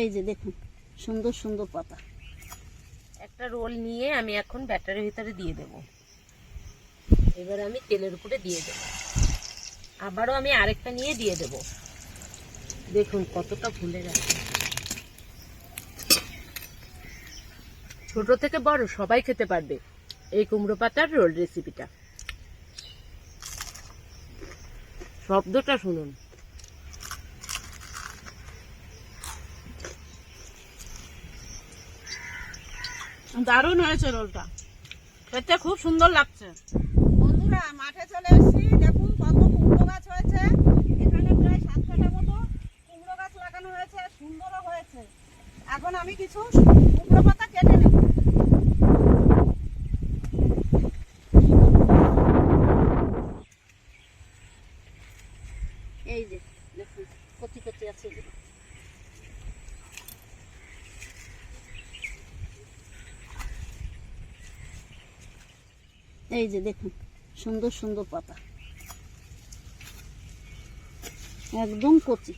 এই যে দেখুন, সুন্দর সুন্দর পাতা। একটা রোল নিয়ে আমি এখন ব্যাটারের ভিতরে দিয়ে দেব। এবার আমি তেলের উপরে দিয়ে দেব। আবারও আমি আরেকটা নিয়ে দিয়ে দেব। দেখুন কতটা ফুলে গেছে। ছোট থেকে বড় সবাই খেতে পারবে এই কুমড়ো পাতার রোল রেসিপিটা। শব্দটা শুনুন। দারুণ হয়েছে রোলটা। খেতে খুব সুন্দর লাগছে। বন্ধুরা, মাঠে চলে এসেছি। দেখুন কত কুমড়ো গাছ হয়েছে। এখানে প্রায় সাত কাটা মতো কুমড়ো গাছ লাগানো হয়েছে। সুন্দরও হয়েছে। এখন আমি কিছু কুমড়ো পাতা কেটে নেব। এই যে দেখুন কচি কচি আছে এগুলো। এই যে দেখুন সুন্দর সুন্দর পাতা। একদম কচি।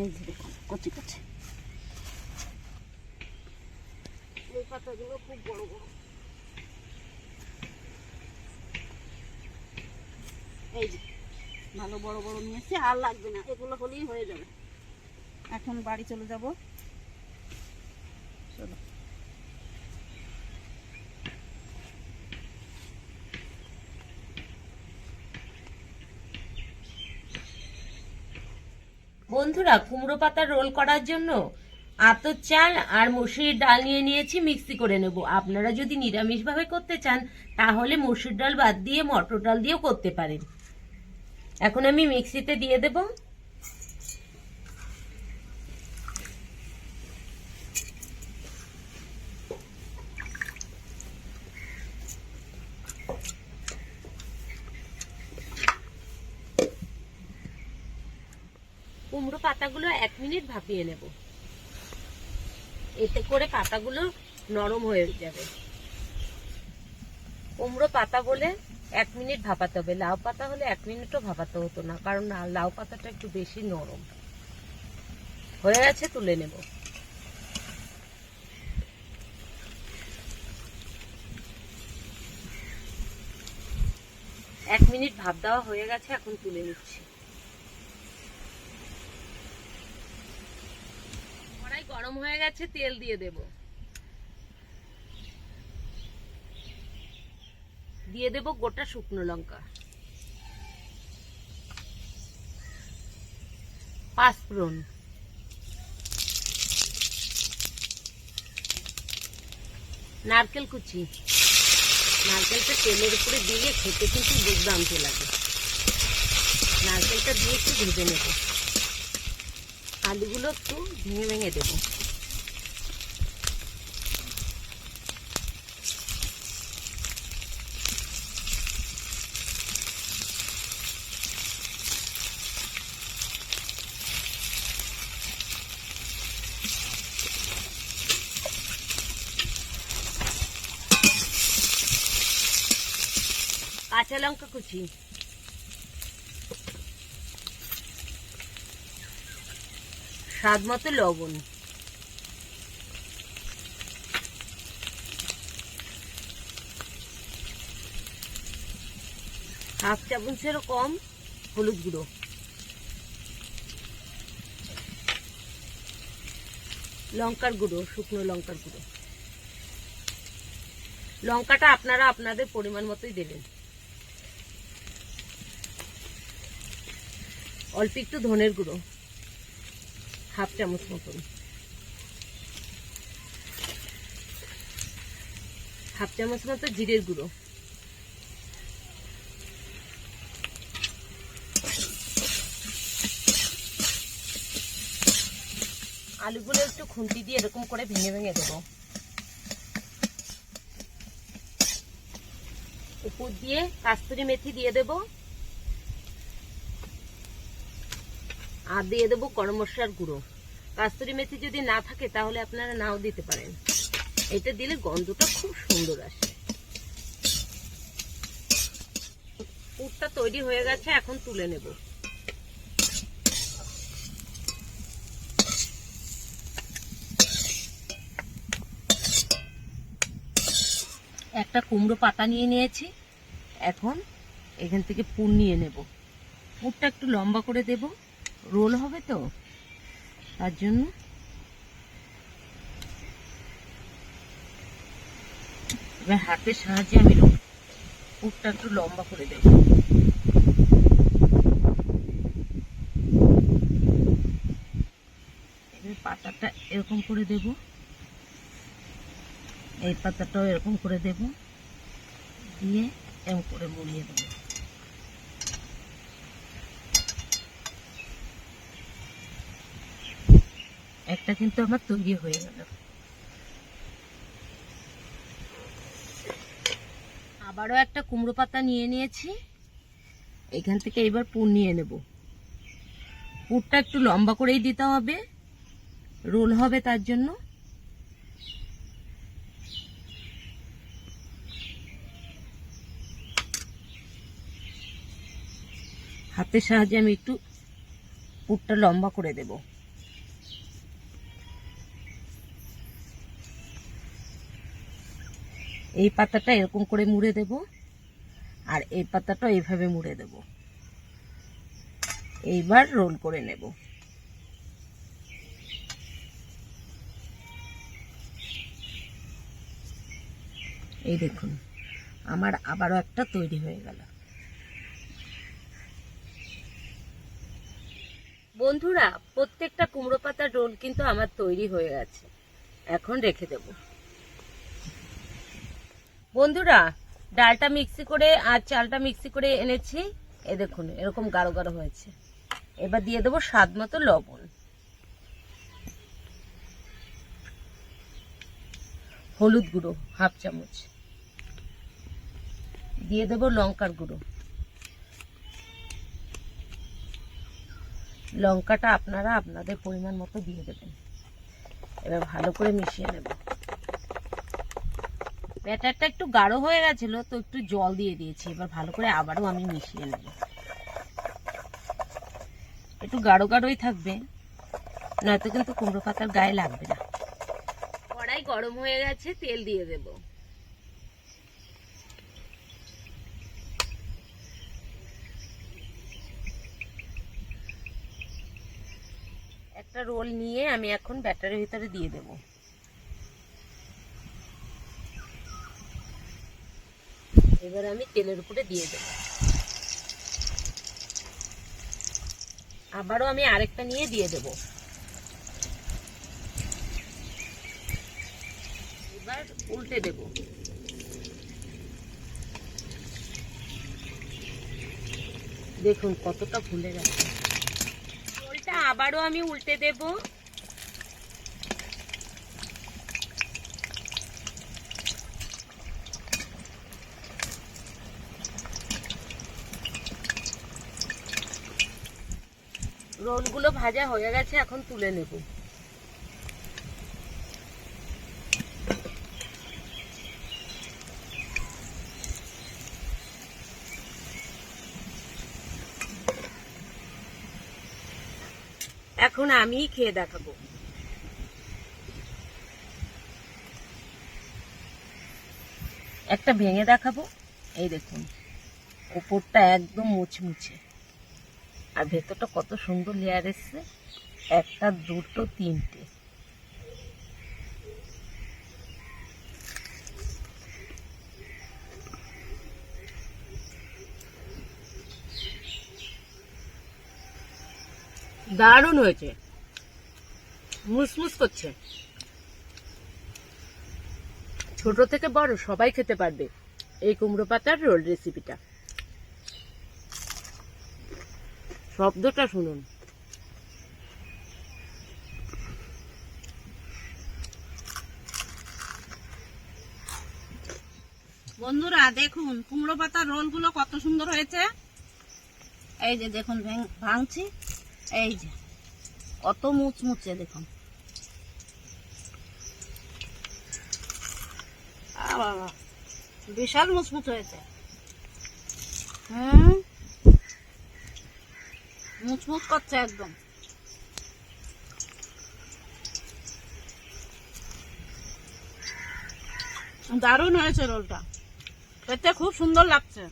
এই যে দেখুন কচি কচি। এই পাতাগুলো খুব বড় বড়। এই যে ভালো বড় বড় আর লাগবে না। এগুলো হলেই হয়ে যাবে। এখন বাড়ি চলে যাব। চলো। বন্ধুরা, কুমড়ো পাতার রোল করার জন্য আতর চাল আর মসুরির ডাল নিয়ে নিয়েছি, মিক্সি করে নেব। আপনারা যদি নিরামিষভাবে করতে চান, তাহলে মসুর ডাল বাদ দিয়ে মটর ডাল দিয়েও করতে পারেন। এখন আমি মিক্সিতে দিয়ে দেব। কুমড়ো পাতাগুলো এক মিনিট ভাপিয়ে নেব। এতে করে পাতাগুলো নরম হয়ে যাবে। কুমড়ো পাতা বলে এক মিনিট ভাপাতে হবে। লাউ পাতা হলে এক মিনিটও ভাপাতে হতো না, কারণ লাউ পাতাটা একটু বেশি নরম। হয়ে গেছে, তুলে নেব। এক মিনিট ভাপ দেওয়া হয়ে গেছে, এখন তুলে নিচ্ছি। কড়াই গরম হয়ে গেছে, তেল দিয়ে দেব। দিয়ে দেব গোটা শুকনো লঙ্কা। পাঁচফোড়ন। নারকেল কুচি। নারকেলটা তেলের উপরে দিয়ে খেতে কিন্তু দুর্দান্ত লাগে। নারকেলটা দিয়ে একটু ভেজে নেব। আলুগুলো একটু ভেঙে ভেঙে দেব। কাঁচা লঙ্কা কুচি স্বাদ মতো লবণ। হাফ চামচেরও কম হলুদ গুঁড়ো। লঙ্কার গুঁড়ো, শুকনো লঙ্কার গুঁড়ো। লঙ্কাটা আপনারা আপনাদের পরিমাণ মতোই দেবেন। অল্প একটু ধনের গুঁড়ো, হাফ চামচ মতন। হাফ চামচ মতো জিরের গুঁড়ো। আলুগুলো একটু খুন্তি দিয়ে এরকম করে ভেঙে ভেঙে দেবো। উপর দিয়ে কাস্তুরি মেথি দিয়ে দেব। আর দিয়ে দেবো গরম গুঁড়ো। কাস্তুরি মেথি যদি না থাকে, তাহলে আপনারা নাও দিতে পারেন। এটা দিলে গন্ধটা খুব সুন্দর আসে। পুরটা তৈরি হয়ে গেছে, এখন তুলে নেব। একটা কুমড়ো পাতা নিয়ে নিয়েছি। এখন এখান থেকে পুর নিয়ে নেব। পুরটা একটু লম্বা করে দেবো। রোল হবে তো? তার জন্য? এবার হাতের সাহায্যে আমি রো- একটু লম্বা করে দেব। পাতাটা এরকম করে দেব। এই পাতাটাও এরকম করে দেব। দিয়ে এরকম করে মুড়িয়ে দেবো। একটা কিন্তু আমার তৈরি হয়ে গেল। আবারও একটা কুমড়ো পাতা নিয়ে নিয়েছি। এখান থেকে এবার পুর নিয়ে নেব। পুরটা একটু লম্বা করেই দিতে হবে। রোল হবে তার জন্য। হাতের সাহায্যে আমি একটু পুরটা লম্বা করে দেবো। এই পাতাটা এরকম করে মুড়ে দেব, আর এই পাতাটা এইভাবে মুড়ে দেব। এইবার রোল করে নেব। এই দেখুন, আমার আবারও একটা তৈরি হয়ে গেল। বন্ধুরা, প্রত্যেকটা কুমড়ো পাতার রোল কিন্তু আমার তৈরি হয়ে গেছে। এখন রেখে দেবো। বন্ধুরা, ডালটা মিক্সি করে আর চালটা মিক্সি করে এনেছি। এ দেখুন, এরকম গাঢ় গাঢ় হয়েছে। এবার দিয়ে দেবো স্বাদ মতো লবণ। হলুদ গুঁড়ো, হাফ চামচ। দিয়ে দেবো লঙ্কার গুঁড়ো। লঙ্কাটা আপনারা আপনাদের পরিমাণ মতো দিয়ে দেবেন। এবার ভালো করে মিশিয়ে নেব। ব্যাটারটা একটু গাঢ় হয়ে গেছিল, তো একটু জল দিয়ে দিয়েছি। এবার ভালো করে আবারও আমি মিশিয়ে নেব। একটু গাঢ় গাঢ়ই থাকবে, নয়তো কিন্তু কুমড়ো পাতার গায়ে লাগবে না। কড়াই গরম হয়ে গেছে, তেল দিয়ে দেব। একটা রোল নিয়ে আমি এখন ব্যাটারের ভিতরে দিয়ে দেবো। এবার আমি তেলের উপরে দিয়ে দেব। আবারও আমি আরেকটা নিয়ে দিয়ে দেব। এবার উল্টে দেব। দেখুন কতটা ফুলে গেছে। আবারও আমি উল্টে দেবো। রোলগুলো ভাজা হয়ে গেছে, এখন তুলে নেব। এখন আমি খেয়ে দেখাবো। একটা ভেঙে দেখাবো, এই দেখুন উপরটা একদম মুচমুচে। আর ভেতরটা কত সুন্দর লেয়ার এসছে। একটা, দুটো, তিনটে। দারুণ হয়েছে। মুসমুস করছে। ছোট থেকে বড় সবাই খেতে পারবে। এই কুমড়ো পাতার রোল রেসিপিটা শব্দটা শুনুন। বন্ধুরা, দেখুন, কুমড়ো পাতার রোলগুলো কত সুন্দর হয়েছে। এই যে দেখুন ভাঙছি। এই যে, কত মুচমুচে, দেখুন। বিশাল মুচমুচ হয়েছে। হুম? মুচমুচ করছে একদম। দারুণ হয়েছে রোলটা। খেতে খুব সুন্দর লাগছে।